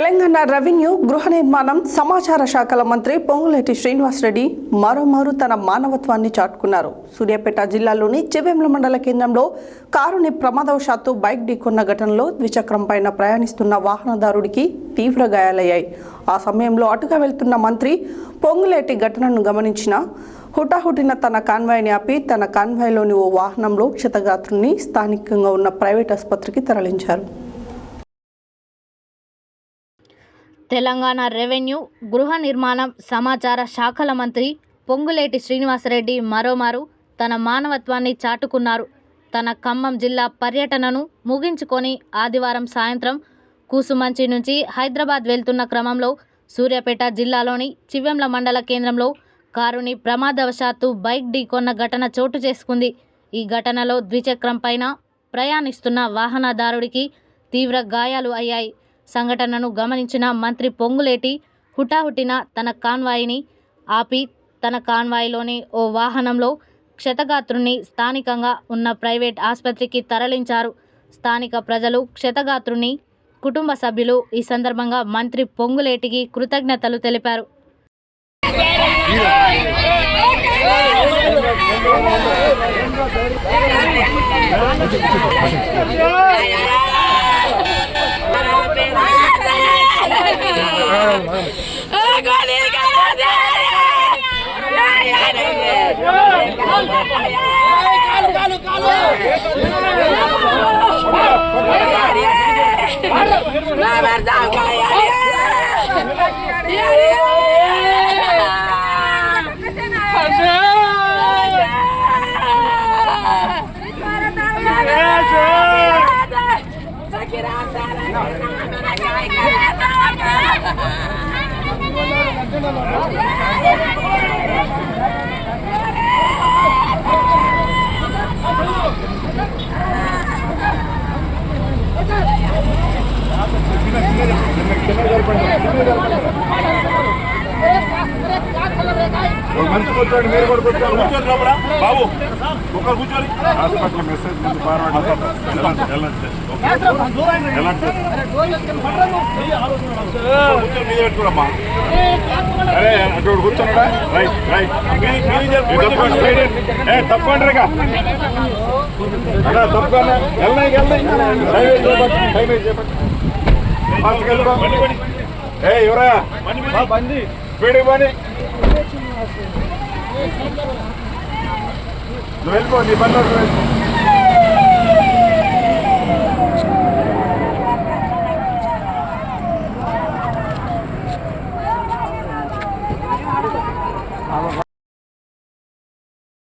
Telangana revenue గృహ నిర్మాణం సమాచార శాఖల మంత్రి పొంగులేటి శ్రీనివాసరెడ్డి మరోమారు తన మానవత్వాన్ని చాటుకున్నారు. సూర్యాపేట జిల్లాలోని చివెంల మండల కేంద్రంలో కారుని ప్రమాదవశాత్తు బైక్ ఢీకొన్న ఘటనలో ద్విచక్రం పైన ప్రయాణిస్తున్న వాహనదారుడికి తీవ్ర గాయాలయ్యాయి. ఆ సమయంలో అటుగా వెళ్తున్న మంత్రి పొంగులేటి ఘటనను గమనించిన హుటాహుటిన తన కాన్వాయ్ని ఆపి తన కాన్వాయ్లోని ఓ వాహనంలో క్షతగాత్రుని స్థానికంగా ఉన్న ప్రైవేట్ ఆసుపత్రికి తరలించారు. తెలంగాణ రెవెన్యూ గృహ నిర్మాణం సమాచార శాఖల మంత్రి పొంగులేటి శ్రీనివాసరెడ్డి మరోమారు తన మానవత్వాన్ని చాటుకున్నారు. తన ఖమ్మం జిల్లా పర్యటనను ముగించుకొని ఆదివారం సాయంత్రం కూసుమంచి నుంచి హైదరాబాద్ వెళ్తున్న క్రమంలో సూర్యాపేట జిల్లాలోని చివ్వెంల మండల కేంద్రంలో కారుని ప్రమాదవశాత్తు బైక్ ఢీకొన్న ఘటన చోటు చేసుకుంది. ఈ ఘటనలో ద్విచక్రం పైన ప్రయాణిస్తున్న వాహనదారుడికి తీవ్ర గాయాలు అయ్యాయి. సంఘటనను గమనించిన మంత్రి పొంగులేటి హుటాహుటిన తన కాన్వాయిని ఆపి తన కాన్వాయిలోని ఓ వాహనంలో క్షతగాత్రుని స్థానికంగా ఉన్న ప్రైవేట్ ఆసుపత్రికి తరలించారు. స్థానిక ప్రజలు క్షతగాత్రుని కుటుంబ సభ్యులు ఈ సందర్భంగా మంత్రి పొంగులేటికి కృతజ్ఞతలు తెలిపారు. Get out! ఒక కూర్చోండి మీరు కూడా కూర్చోండి కూర్చోండి లోపల బాబు ఒకరు కూర్చోండి హాస్పిటల్ మెసేజ్ ముందు కూర్చొని మీద పెట్టుకోరమ్మా అరే అటు కూర్చోండా రైట్ రైట్ తప్పండి ఏ రేగా తప్పకుండా వెళ్ళండి వెళ్ళండి టైం చెప్పండి టైం చెప్పండి ఫాస్ట్గా వెళ్ళిపో ఏ ఎవరా? బండి స్పీడ్గా నువ్వు వెళ్ళిపో నీ పని